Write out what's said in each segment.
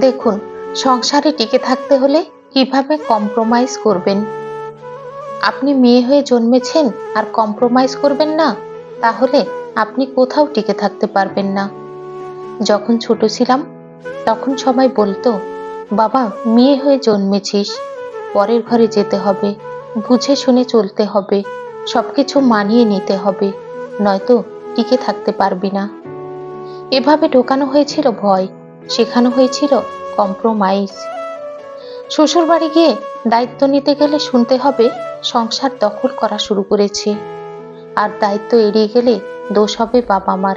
দেখুন, সংসারে টিকে থাকতে হলে কীভাবে কম্প্রোমাইজ করবেন? আপনি মেয়ে হয়ে জন্মেছেন আর কম্প্রোমাইজ করবেন না, তাহলে আপনি কোথাও টিকে থাকতে পারবেন না। যখন ছোট ছিলাম, তখন সবাই বলতো, বাবা, মেয়ে হয়ে জন্মেছিস, পরের ঘরে যেতে হবে, বুঝে শুনে চলতে হবে সব কিছু মানিয়ে নিতে হবে, নয়তো টিকে থাকতে পারবি না। এভাবে ঢোকানো হয়েছিল ভয়। শেখানো হয়েছিল কম্প্রোমাইজ শ্বশুর বাড়ি গিয়ে দায়িত্ব নিতে গেলে শুনতে হবে সংসার দখল করা শুরু করেছে। আর দায়িত্ব এড়িয়ে গেলে দোষ হবে বাবা মার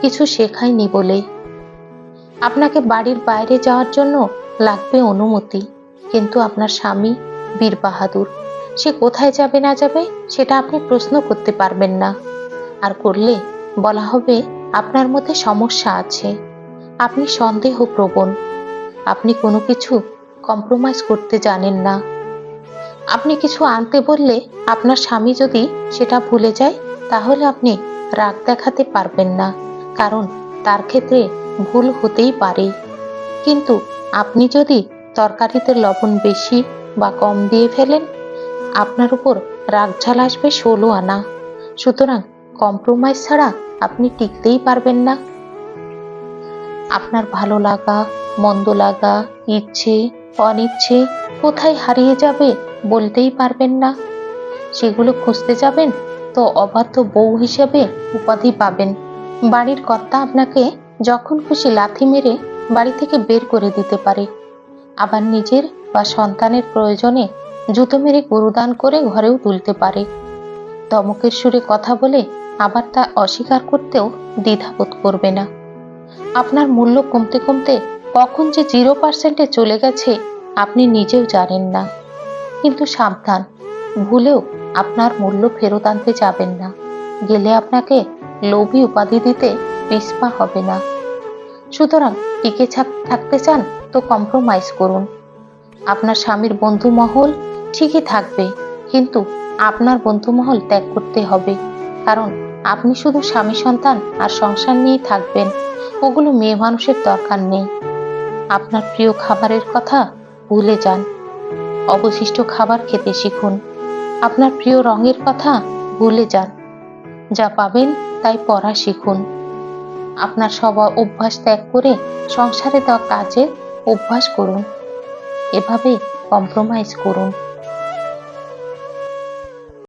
কিছু শেখায়নি বলে। আপনাকে বাড়ির বাইরে যাওয়ার জন্য লাগবে অনুমতি, কিন্তু আপনার স্বামী বীর বাহাদুর, সে কোথায় যাবে না যাবে সেটা আপনি প্রশ্ন করতে পারবেন না। আর করলে বলা হবে আপনার মধ্যে সমস্যা আছে। আপনি সন্দেহ প্রবণ আপনি কোনো কিছু কম্প্রোমাইজ করতে জানেন না। আপনি কিছু আনতে বললে আপনার স্বামী যদি সেটা ভুলে যায়, তাহলে আপনি রাগ দেখাতে পারবেন না, কারণ তার ক্ষেত্রে ভুল হতেই পারে। কিন্তু আপনি যদি তরকারিতে লবণ বেশি বা কম দিয়ে ফেলেন, আপনার উপর রাগ ঝাল আসবে ষোলো আনা। সুতরাং কম্প্রোমাইজ ছাড়া আপনি টিকতেই পারবেন না। আপনার ভালো লাগা, মন্দ লাগা, ইচ্ছে, অনিচ্ছে কোথায় হারিয়ে যাবে বলতেই পারবেন না। সেগুলো খুঁজতে যাবেন তো অবাধ্য বউ হিসেবে উপাধি পাবেন। বাড়ির কর্তা আপনাকে যখন খুশি লাথি মেরে বাড়ি থেকে বের করে দিতে পারে। আবার নিজের বা সন্তানের প্রয়োজনে জুতো মেরে গুরুদান করে ঘরেও তুলতে পারে। দমকের সুরে কথা বলে আবার তা অস্বীকার করতেও দ্বিধাবোধ করবে না। আপনার মূল্য কমতে কমতে কখন যে জিরো পার্সেন্টে চলে গেছে, আপনি নিজেও জানেন না। কিন্তু সাবধান, ভুলেও আপনার মূল্য ফেরত আনতে যাবেন না। গেলে আপনাকে লোভী উপাধি দিতে পিছপা হবে না। সুতরাং টিকে থাকতে চান তো কম্প্রোমাইজ করুন। আপনার স্বামীর বন্ধু মহল ঠিকই থাকবে, কিন্তু আপনার বন্ধু মহল ত্যাগ করতে হবে। কারণ আপনি শুধু স্বামী সন্তান আর সংসার নিয়েই থাকবেন। ওগুলো মেয়ে মানুষের দরকার নেই। আপনার প্রিয় খাবারের কথা ভুলে যান। অবশিষ্ট খাবার খেতে শিখুন। আপনার প্রিয় রঙের কথা ভুলে যান। যা পাবেন তাই পড়া শিখুন। আপনার সব অভ্যাস ত্যাগ করে সংসারে দেওয়া কাজের অভ্যাস করুন। এভাবে কম্প্রোমাইজ করুন।